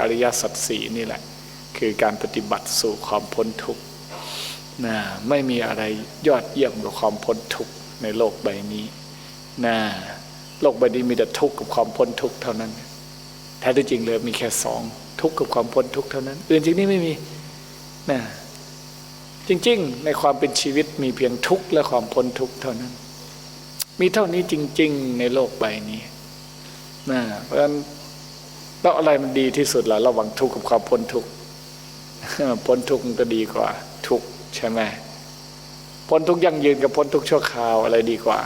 อริยสัจสี่นี่แหละ คือการปฏิบัติสู่ความพ้นทุกข์นะไม่มีอะไรยอดเยี่ยมกว่าความพ้นทุกข์ในโลกใบนี้นะโลกใบนี้มีแต่ทุกข์กับความพ้นทุกข์เท่านั้นแท้ที่จริงเลยมีแค่สองทุกข์กับความพ้นทุกข์เท่านั้น อื่นจริงนี่ไม่มีนะจริง ๆ ในความเป็นชีวิตมีเพียงทุกข์และความพ้นทุกข์เท่านั้น มีเท่านี้จริง ๆ ในโลกใบนี้นะเพราะฉะนั้น แล้วอะไรมันดีที่สุดล่ะระหว่างทุกข์กับความพ้นทุกข์พ้นทุกข์มันก็ดีกว่า ทุกข์ใช่ไหมพ้นทุกข์ยั่งยืนกับพ้นทุกข์ชั่วคราวอะไรดีกว่า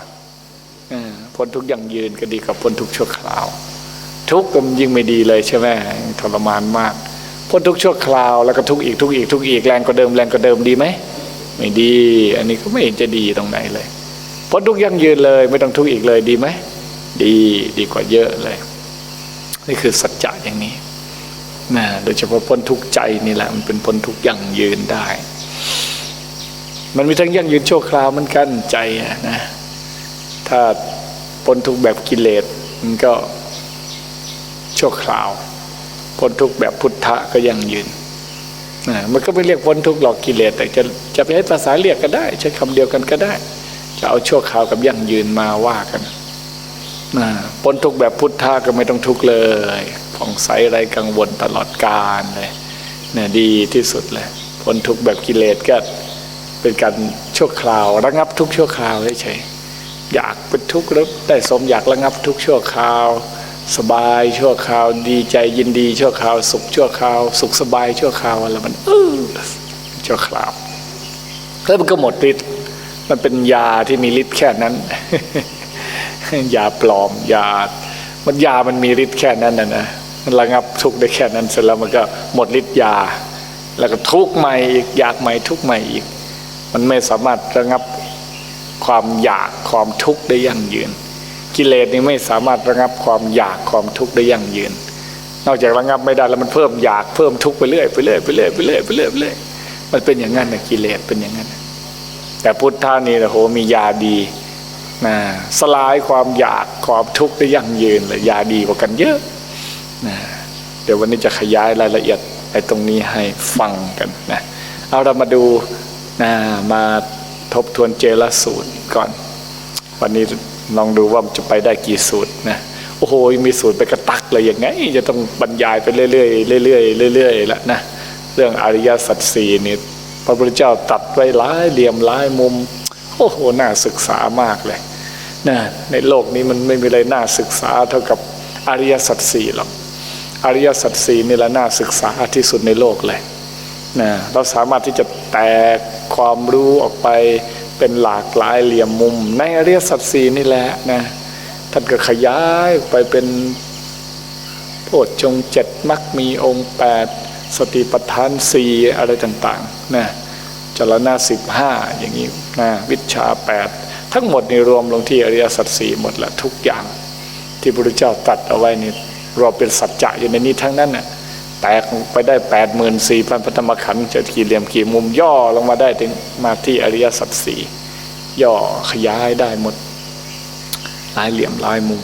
อพ้นทุกข์ยั่งยืนก็ดีกว่าพ้นทุกข์ชั่วคราว ทุกข์ก็มันยิ่งไม่ดีเลยใช่ไหมทรมานมาก พ้นทุกข์ชั่วคราวแล้วก็ทุกข์อีกทุกข์อีกทุกข์อีกแรงกว่าเดิมแรงกว่าเดิมดีไหมไม่ดี อันนี้ก็ไม่เห็นจะดีตรงไหนเลยพ้นทุกข์ยั่งยืนเลย ไม่ต้องทุกข์อีกเลยดีไหมดีดีกว่าเยอะเลย นี่คือสัจจะอย่างนี้นะโดยเฉพาะพ้นทุกข์ใจนี่แหละ มันเป็นพ้นทุกข์ยั่งยืนได้ มันมีทั้งยั่งยืนชั่วคราวเหมือนกันใจนะ ถ้าพ้นทุกข์แบบกิเลสมันก็ชั่วคราวพ้นทุกข์แบบพุทธะก็ยั่งยืนนะมันก็ไม่เรียกพ้นทุกข์หรอกกิเลสแต่จะจะไปให้ภาษาเรียกก็ได้ ใช้คำเดียวกันก็ได้ จะเอาชั่วคราวกับยั่งยืนมาว่ากัน นะพ้นทุกแบบพุทธะก็ไม่ต้องทุกเลยผ่องใสไรกังวลตลอดกาลเลยเนี่ยดีที่สุดเลยพ้นทุกแบบกิเลสก็เป็นการชั่วคราว ระงับทุกชั่วคราวเฉยๆอยากเป็นทุกข์แล้วได้สมอยากระงับทุกชั่วคราว สบายชั่วคราว ดีใจยินดีชั่วคราว สุขชั่วคราว สุขสบายชั่วคราวอะไรมันเออชั่วคราวแล้วมันก็หมดฤทธิ์มันเป็นยาที่มีฤทธิ์แค่นั้น ยาปลอมยา มันยามันมีฤทธิ์แค่นั้นนะนะมันระงับทุกข์ได้แค่นั้นเสร็จแล้วมันก็หมดฤทธิ์ยา แล้วก็ทุกข์ใหม่อีกอยากใหม่ทุกข์ใหม่อีก มันไม่สามารถระงับความอยากความทุกข์ได้ยั่งยืน กิเลสนี่ไม่สามารถระงับความอยากความทุกข์ได้ยั่งยืน นอกจากระงับไม่ได้แล้วมันเพิ่มอยากเพิ่มทุกข์ไปเรื่อยไปเรื่อยไปเรื่อยไปเรื่อยไปเรื่อยไปเรื่อยมันเป็นอย่างนั้นนะกิเลสเป็นอย่างนั้น แต่พุทธานี่นะโหมียาดี นะสลายความอยากความทุกข์ได้ยั่งยืนเลยยาดีกว่ากันเยอะนะเดี๋ยววันนี้จะขยายรายละเอียดไอ้ตรงนี้ให้ฟังกันนะเอาเรามาดูนะมาทบทวนเจลสูตรก่อน วันนี้ลองดูว่ามันจะไปได้กี่สูตรนะโอ้โหมีสูตรไปกระตักเลยยังไง จะต้องบรรยายไปเรื่อยๆเรื่อยๆเรื่อยๆแล้วนะเรื่องอริยสัจสี่นี่พระพุทธเจ้าตัดไว้หลายเหลี่ยมหลายมุม โอ้โหน่าศึกษามากเลยนะในโลกนี้มันไม่มีอะไรน่าศึกษาเท่ากับอริยสัจสี่หรอกอริยสัจสี่นี่แหละน่าศึกษาที่สุดในโลกเลยนะเราสามารถที่จะแตกความรู้ออกไปเป็นหลากหลายเหลี่ยมมุม ในอริยสัจสี่นี่แหละนะท่านก็ขยายไปเป็นโพชฌงเจ็ดมักมีองค์แปดสติปัฏฐานสี่อะไรต่างๆนะจรณะสิบห้าอย่างนี้ นะวิชาแปดทั้งหมดนี่รวมลงที่อริยสัจสี่หมดละทุกอย่าง ที่พระพุทธเจ้าตัดเอาไว้นี่รวมเป็นสัจจะอยู่ในนี้ทั้งนั้นน่ะแตกไปได้แปดหมื่นสี่พันพระธรรมขันธ์จะกี่เหลี่ยมกี่มุมย่อลงมาได้ถึงมาที่อริยสัจสี่ย่อขยายได้หมดหลายเหลี่ยมหลายมุม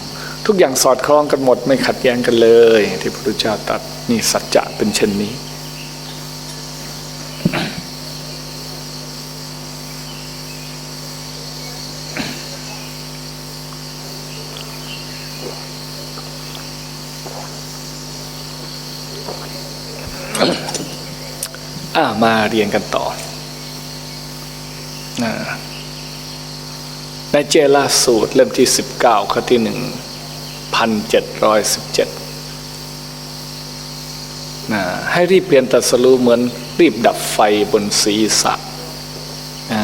ทุกอย่างสอดคล้องกันหมดไม่ขัดแย้งกันเลย ที่พระพุทธเจ้าตัดนี่สัจจะเป็นเช่นนี้ อ่ามาเรียนกันต่อนะในเจลาสูตรเล่มที่19ข้อที่หนึ่งพันเจ็ดร้อยสิบเจ็ดนะให้รีบเปลี่ยนตัดสรู้เหมือนรีบดับไฟบนศีรษะนะ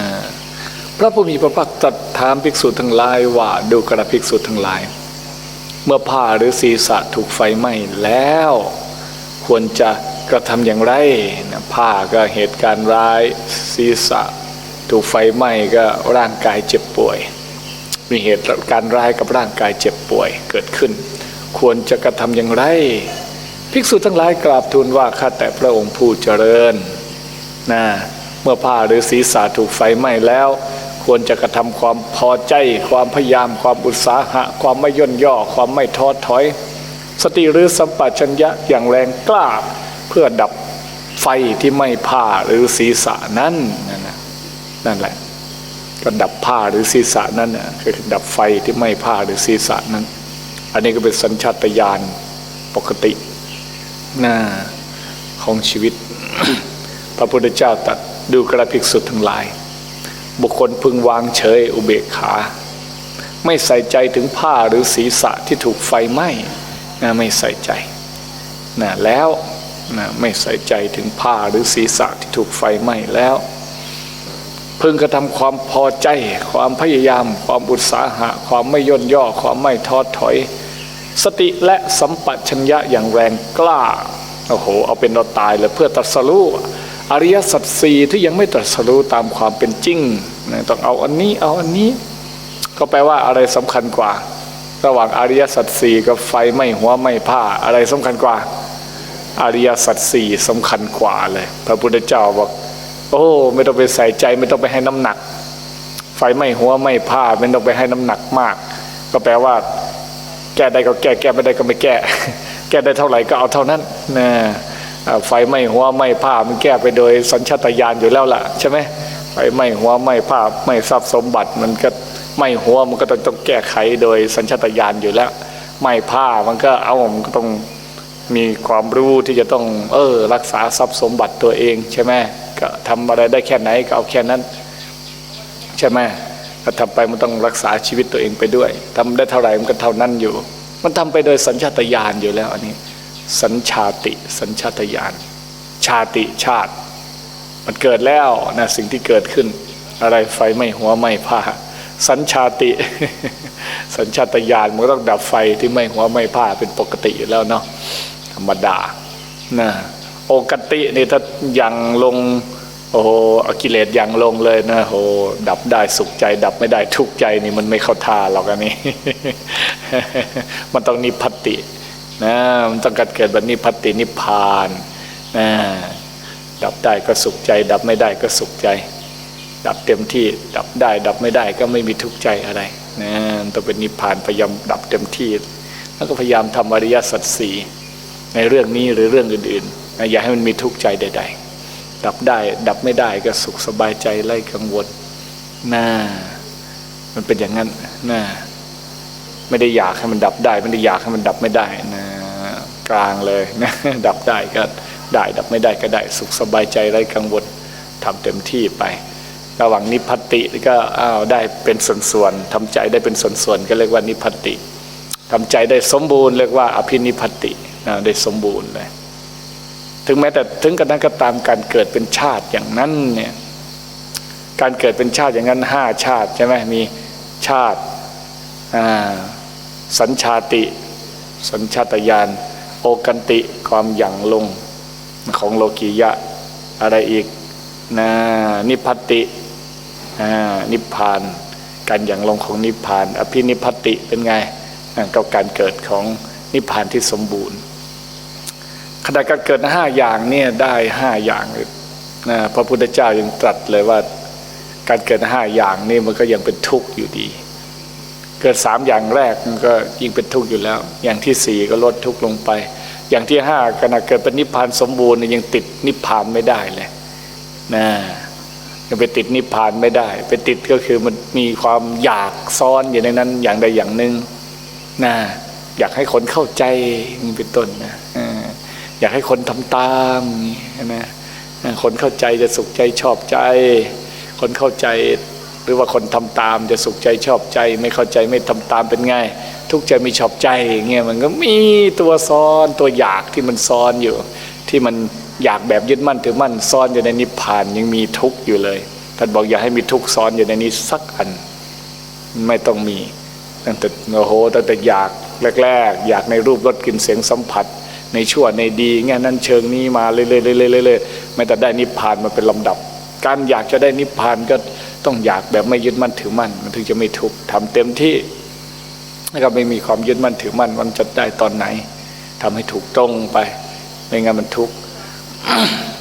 พระผู้มีพระภาคตรัสถามภิกษุทั้งหลายว่าดูกระภิกษุทั้งหลาย เมื่อผ้าหรือศีรษะถูกไฟไหม้แล้ว ควรจะกระทำอย่างไรนะผ้าก็เหตุการณ์ร้ายศีรษะ ถูกไฟไหม้ก็ร่างกายเจ็บป่วย มีเหตุการณ์ร้ายกับร่างกายเจ็บป่วยเกิดขึ้น ควรจะกระทำอย่างไร ภิกษุทั้งหลายกราบทูลว่าข้าแต่พระองค์ผู้เจริญนะเมื่อผ้าหรือศีรษะถูกไฟไหม้แล้ว ควรจะกระทำความพอใจ ความพยายามความอุตสาหะ ความไม่ย่นย่อ ความไม่ท้อถอย สติหรือสัมปชัญญะอย่างแรงกล้า เพื่อดับไฟที่ไม่ผ้าหรือศีรษะนั้นนั่นนะนั่นแหละ ก็ดับผ้าหรือศีรษะนั้นน่ะคือดับไฟที่ไม่ผ้าหรือศีรษะนั้น อันนี้ก็เป็นสัญชาตญาณปกติหน้าของชีวิต พระพุทธเจ้าตัดดูกระภิกษุดทั้งหลาย บุคคลพึงวางเฉยอุเบกขา ไม่ใส่ใจถึงผ้าหรือศีรษะที่ถูกไฟไหม้ นะไม่ใส่ใจนะแล้วนะไม่ใส่ใจถึงผ้าหรือศีรษะที่ถูกไฟไหม้แล้ว พึงกระทำความพอใจ ความพยายาม ความอุตสาหะ ความไม่ย่นย่อ ความไม่ท้อถอย สติและสัมปชัญญะอย่างแรงกล้าโอ้โหเอาเป็นเอาตายเลยเพื่อตรัสรู้อริยสัจสี่ที่ยังไม่ตรัสรู้ตามความเป็นจริงนะต้องเอาอันนี้เอาอันนี้ ก็แปลว่าอะไรสำคัญกว่า ระหว่างอริยสัจสี่กับไฟไม่หัวไม่ผ้าอะไรสำคัญกว่า อริยสัจสี่สำคัญกว่าเลย พระพุทธเจ้าบอก โอ้ไม่ต้องไปใส่ใจไม่ต้องไปให้น้ำหนัก ไฟไม้หัวไม้ผ้าไม่ต้องไปให้น้ำหนักมาก ก็แปลว่า แก้ได้ก็แก้แก้ไม่ได้ก็ไม่แก้ แก้ได้เท่าไหร่ก็เอาเท่านั้นนะไฟไหม้หัวไหม้ผ้ามันแก้ไปโดยสัญชาตญาณอยู่แล้วล่ะใช่ไหมไฟไหม้หัวไหม้ผ้าไม้ทรัพย์สมบัติมันก็ ไม้หัวมันก็ต้องต้องแก้ไขโดยสัญชาตญาณอยู่แล้ว ไม้ผ้ามันก็เอามันก็ต้องมีความรู้ที่จะต้องเออรักษาทรัพย์สมบัติตัวเองใช่ไหมก็ทำอะไรได้แค่ไหนก็เอาแค่นั้น ใช่ไหมก็ทำไปมันต้องรักษาชีวิตตัวเองไปด้วยทำได้เท่าไหร่มันก็เท่านั้นอยู่ มันทำไปโดยสัญชาตญาณอยู่แล้วอันนี้ สัญชาติ สัญชาตญาณชาติชาติ มันเกิดแล้วนะสิ่งที่เกิดขึ้น อะไรไฟไม่หัวไม่ผ้า สัญชาติ สัญชาตญาณมันก็ต้องดับไฟที่ไม่หัวไม่ผ้าเป็นปกติอยู่แล้วเนาะธรรมดานะโอกตินี่ถ้ายังลงโอ้โหอกิเลสยังลงเลยนะโอ้โหดับได้สุขใจ ดับไม่ได้ทุกข์ใจนี่มันไม่เข้าท่าหรอกอันนี้ มันต้องนิพพตินะมันต้องการเกิดแบบนิพพตินิพพานนะดับได้ก็สุขใจ ดับไม่ได้ก็สุขใจ ดับเต็มที่ดับได้ดับไม่ได้ก็ไม่มีทุกข์ใจอะไรนะมันต้องเป็นนิพพานพยายามดับเต็มที่ แล้วก็พยายามทำอริยสัจสี่ในเรื่องนี้หรือเรื่องอื่นๆนะอย่าให้มันมีทุกข์ใจใด ๆ ดับได้ดับไม่ได้ก็สุขสบายใจไล่กังวลน่ามันเป็นอย่างนั้นน่าไม่ได้อยากให้มันดับได้ ไม่ได้อยากให้มันดับไม่ได้นะกลางเลยนะดับได้ก็ได้ดับไม่ได้ก็ได้ สุขสบายใจไร้กังวลทำเต็มที่ไป ระหว่างนิพพติก็อ้าวได้เป็นส่วนๆทำใจได้เป็นส่วนๆก็เรียกว่านิพพติทำใจได้สมบูรณ์เรียกว่าอภินิพพติได้สมบูรณ์เลยถึงแม้แต่ถึงกระนั้นก็ตามการเกิดเป็นชาติอย่างนั้นเนี่ยการเกิดเป็นชาติอย่างนั้นห้าชาติใช่ไหมมีชาติสัญชาติ สัญชาตญาณโอกันติความหยั่งลงของโลกียะอะไรอีกนะนิพพติ นิพพาน การหยั่งลงของนิพพาน อภินิพพติเป็นไงก็การเกิดของนิพพานที่สมบูรณ์ขณะการเกิดห้าอย่างเนี่ยได้ห้าอย่างนะพระพุทธเจ้ายังตรัสเลยว่าการเกิดห้าอย่างนี่มันก็ยังเป็นทุกข์อยู่ดี เกิดสามอย่างแรกมันก็ยิ่งเป็นทุกข์อยู่แล้ว อย่างที่สี่ก็ลดทุกข์ลงไป อย่างที่ห้าขณะเกิดเป็นนิพพานสมบูรณ์ยังติดนิพพานไม่ได้เลยนะ ไปติดนิพพานไม่ได้ ไปติดก็คือมันมีความอยากซ้อนอยู่ในนั้น อย่างใดอย่างหนึ่งนะอยากให้คนเข้าใจนี่เป็นต้นนะอยากให้คนทำตามนะคนเข้าใจจะสุขใจชอบใจ คนเข้าใจหรือว่าคนทำตามจะสุขใจชอบใจ ไม่เข้าใจไม่ทำตามเป็นไง ทุกใจไม่ชอบใจเงี้ยมันก็มีตัวซ้อนตัวอยากที่มันซ้อนอยู่ ที่มัน อยากแบบยึดมั่นถือมั่นซ้อนอยู่ในนิพพานยังมีทุกข์อยู่เลยท่านบอกอย่าให้มีทุกข์ซ้อนอยู่ในนี้สักอัน ไม่ต้องมีตั้งแต่โอ้โหตั้งแต่อยากแรก ๆ อยากในรูปรสกลิ่นเสียงสัมผัส ในชั่วในดีเงี้ยนั้นเชิงนี้มาเรื่อยๆๆๆไม่แต่ได้นิพพานมาเป็นลำดับ การอยากจะได้นิพพานก็ต้องอยากแบบไม่ยึดมั่นถือมั่น มันถึงจะไม่ทุกข์ทำเต็มที่แล้วก็ไม่มีความยึดมั่นถือมั่นมันจะได้ตอนไหนทำให้ถูกตรงไปไม่งั้นมันทุกข์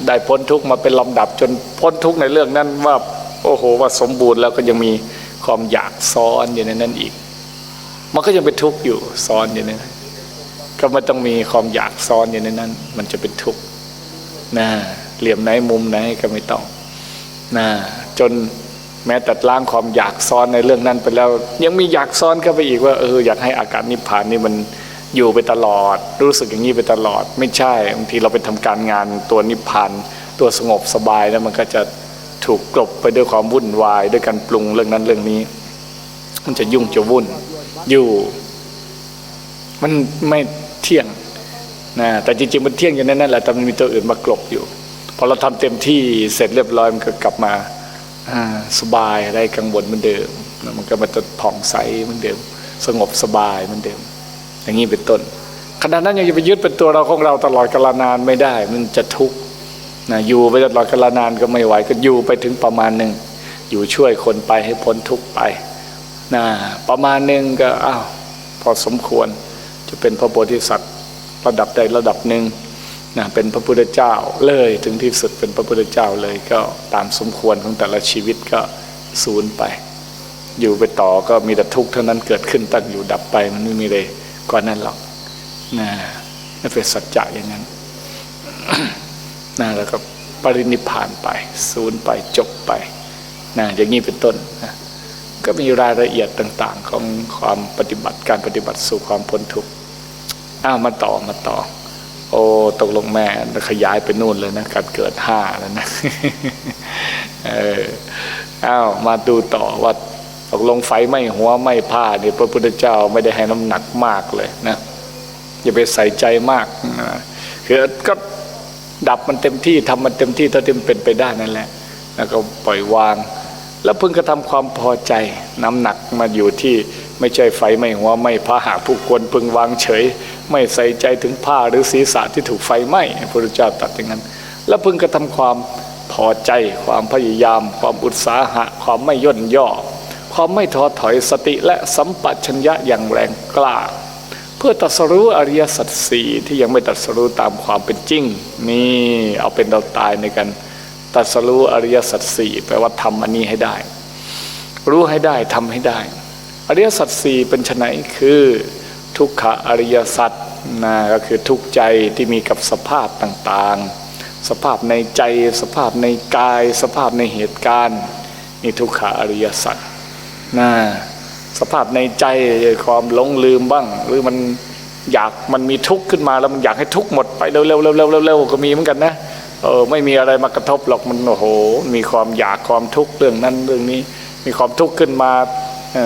ได้พ้นทุกข์มาเป็นลำดับจนพ้นทุกข์ในเรื่องนั้นว่าโอ้โหว่าสมบูรณ์แล้วก็ยังมีความอยากซ้อนอยู่ในนั้นอีก มันก็ยังเป็นทุกข์อยู่ซ้อนอยู่ในนั้นก็ไม่ต้องมีความอยากซ้อนอยู่ในนั้น มันจะเป็นทุกข์นะเหลี่ยมไหนมุมไหนก็ไม่ต้องนะจนแม้แต่ล้างความอยากซ้อนในเรื่องนั้นไปแล้ว ยังมีอยากซ้อนเข้าไปอีกว่าเอออยากให้อากาศนิพพานนี่มัน อยู่ไปตลอด รู้สึกอย่างนี้ไปตลอด ไม่ใช่บางทีเราไปทำการงานตัวนิพพานตัวสงบสบายแล้วมันก็จะถูกกลบไปด้วยความวุ่นวาย ด้วยการปรุงเรื่องนั้นเรื่องนี้ มันจะยุ่งจะวุ่นอยู่ มันไม่เที่ยงนะแต่จริงๆมันเที่ยงอยู่นนั้นแหละแต่มันมีตัวอื่นมากลบอยู่พอเราทำเต็มที่เสร็จเรียบร้อยมันก็กลับมาสบายอะได้กังวลเหมือนเดิมมันก็มาจะผ่องใสเหมือนเดิม สงบสบายเหมือนเดิม อย่างนี้เป็นต้นขณะนั้นยังจะไปยึดเป็นตัวเราของเราตลอดกาลนานไม่ได้ มันจะทุกข์นะอยู่ไปตลอดกาลนานก็ไม่ไหวก็อยู่ไปถึงประมาณหนึ่งอยู่ช่วยคนไปให้พ้นทุกข์ไปนะประมาณหนึ่งก็อ้าวพอสมควรจะเป็นพระโพธิสัตว์ระดับใดระดับหนึ่งนะเป็นพระพุทธเจ้าเลยถึงที่สุดเป็นพระพุทธเจ้าเลยก็ตามสมควรของแต่ละชีวิตก็สูญไป อยู่ไปต่อก็มีแต่ทุกข์เท่านั้นเกิดขึ้นตั้งอยู่ดับไปมันไม่มีเลย ก่อนนั้นหรอกนะนั่นเป็นสัจจะอย่างนั้นนะแล้วก็ปรินิพานไปสูญไปจบไปนะอย่างนี้เป็นต้นนะก็มีรายละเอียดต่าง ๆ ของความปฏิบัติการปฏิบัติสู่ความพ้นทุกข์อ้าวมาต่อมาต่อ โอ้ตกลงแม่ขยายไปนู่นเลยนะการเกิดห้าแล้วนะเอออ้าวมาดูต่อว่า ตกลงไฟไหม่หัวไหม่ผ้าเนี่ยพระพุทธเจ้าไม่ได้ให้น้ำหนักมากเลยนะอย่าไปใส่ใจมากนะคือก็ดับมันเต็มที่ทำมันเต็มที่เท่าที่มันเป็นไปได้นั่นแหละ แล้วก็ปล่อยวาง แล้วพิ่งกระทำความพอใจน้ำหนักมาอยู่ที่ไม่ใช่ไฟไหม่หัวไหม่ผ้าหากผู้ควรพึงวางเฉย ไม่ใส่ใจถึงผ้าหรือศีรษะที่ถูกไฟไหม้พระพุทธเจ้าตรัสอย่างนั้น แล้วพึงกระทำความพอใจความพยายาม ความอุตสาหะ ความไม่ย่นย่อ ความไม่ท้อถอยสติและสัมปชัญญะอย่างแรงกล้า เพื่อตรัสรู้อริยสัจสี่ที่ยังไม่ตรัสรู้ตามความเป็นจริง นี่เอาเป็นเราตายในกันตรัสรู้อริยสัจสี่แปลว่าทำอันนี้ให้ได้ รู้ให้ได้ทำให้ได้ อริยสัจสี่เป็นไนคือทุกขอริยสัจนะก็คือทุกใจที่มีกับสภาพต่างๆ สภาพในใจสภาพในกาย สภาพในเหตุการณ์นี่ทุกขอริยสัจ นะสภาพในใจความหลงลืมบ้าง หรือมันอยากมันมีทุกข์ขึ้นมาแล้วมันอยากให้ทุกข์หมดไปเร็วๆเร็วๆเร็วๆก็มีเหมือนกันนะเออไม่มีอะไรมากระทบหรอกมันโอ้โห มีความอยากความทุกข์เรื่องนั้นเรื่องนี้ มีความทุกข์ขึ้นมา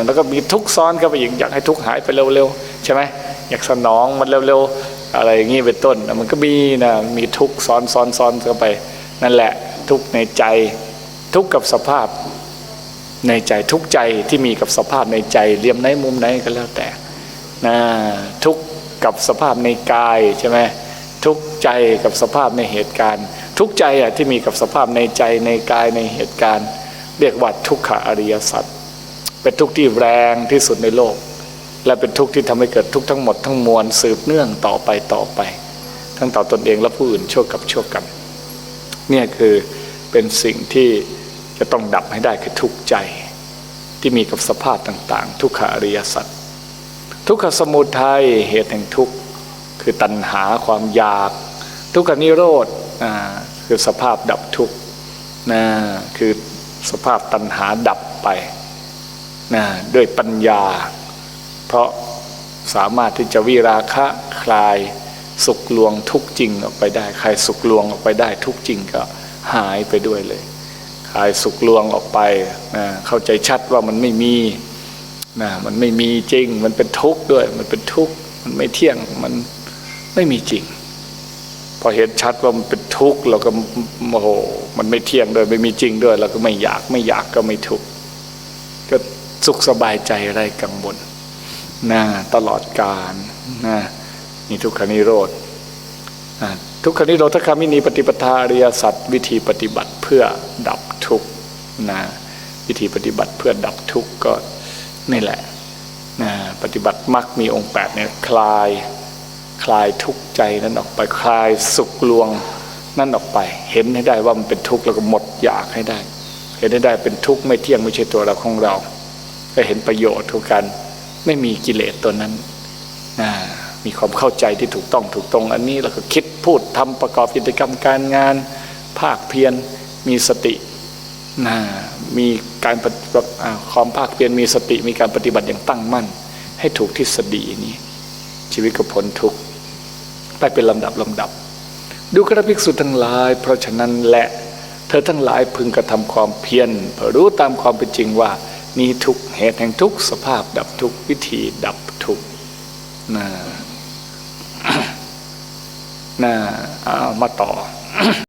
แล้วก็มีทุกข์ซ้อนเข้าไปอีกอยากให้ทุกข์หายไปเร็วๆใช่ไหมอยากสนองมันเร็วๆอะไรอย่างนี้เป็นต้นมันก็มีนะมีทุกข์ซ้อนซ้อนซ้อนเข้าไป นั่นแหละทุกข์ในใจทุกข์กับสภาพ ในใจทุกใจที่มีกับสภาพในใจเลียมไหนมุมไหนก็แล้วแต่นะทุกกับสภาพในกายใช่ไหมทุกใจกับสภาพในเหตุการณ์ ทุกใจอะที่มีกับสภาพในใจในกายในเหตุการณ์ เรียกว่าทุกขอริยสัจเป็นทุกข์ที่แรงที่สุดในโลก และเป็นทุกข์ที่ทำให้เกิดทุกข์ทั้งหมดทั้งมวลสืบเนื่องต่อไปต่อไป ทั้งต่อตนเองและผู้อื่นชั่วกับชั่วกันเนี่ยคือเป็นสิ่งที่ จะต้องดับให้ได้คือทุกข์ใจ ที่มีกับสภาพต่าง ๆ ทุกขอริยสัจทุกขสมุทัยเหตุแห่งทุกข์คือตัณหาความอยาก ทุกขนิโรธคือสภาพดับทุกข์นะคือสภาพตัณหาดับไปนะด้วยปัญญา เพราะสามารถที่จะวิราคะคลายสุขลวงทุกจริงออกไปได้ ใคลายสุขลวงออกไปได้ทุกจริงก็หายไปด้วยเลย คลายสุขลวงออกไปนะเข้าใจชัดว่ามันไม่มีนะมันไม่มีจริง มันเป็นทุกข์ด้วย มันเป็นทุกข์มันไม่เที่ยงมันไม่มีจริง พอเห็นชัดว่ามันเป็นทุกข์เราก็โมโหมันไม่เที่ยงด้วยไม่มีจริงด้วยเราก็ไม่อยากไม่อยากก็ไม่ทุกข์ก็สุขสบายใจไรกังวลนะตลอดกาลนะนี่ทุกขานิโรธนะทุกขานิโรธคามินีปฏิปทาอริยสัจวิธีปฏิบัติเพื่อดับ ทุกข์นะวิธีปฏิบัติเพื่อดับทุกข์ก็นี่แหละนะปฏิบัติมักมีองค์แปดเนี่ยคลายคลายทุกข์ใจนั้นออกไปคลายสุขลวงนั่นออกไป เห็นให้ได้ว่ามันเป็นทุกข์แล้วก็หมดอยากให้ได้ เห็นให้ได้เป็นทุกข์ไม่เที่ยงไม่ใช่ตัวเราของเรา ก็เห็นประโยชน์ทุกกันไม่มีกิเลสตัวนั้นนะมีความเข้าใจที่ถูกต้องถูกตรงอันนี้แล้วก็คิดพูดทำประกอบกิจกรรมการงาน ภาคเพียรมีสติ มีการปฏิบัติอ่าความภาคเพียรมีสติมีการปฏิบัติอย่างตั้งมั่น ให้ถูกทฤษฎีนี้ ชีวิตก็พ้นทุกข์ไปเป็นลำดับลำดับ ดูกระภิกษุทั้งหลาย เพราะฉะนั้นแหละเธอทั้งหลายพึงกระทำความเพียรเพื่อรู้ตามความเป็นจริงว่านี้ทุกเหตุแห่งทุกสภาพดับทุกวิธีดับทุกนะนะเอามาต่อ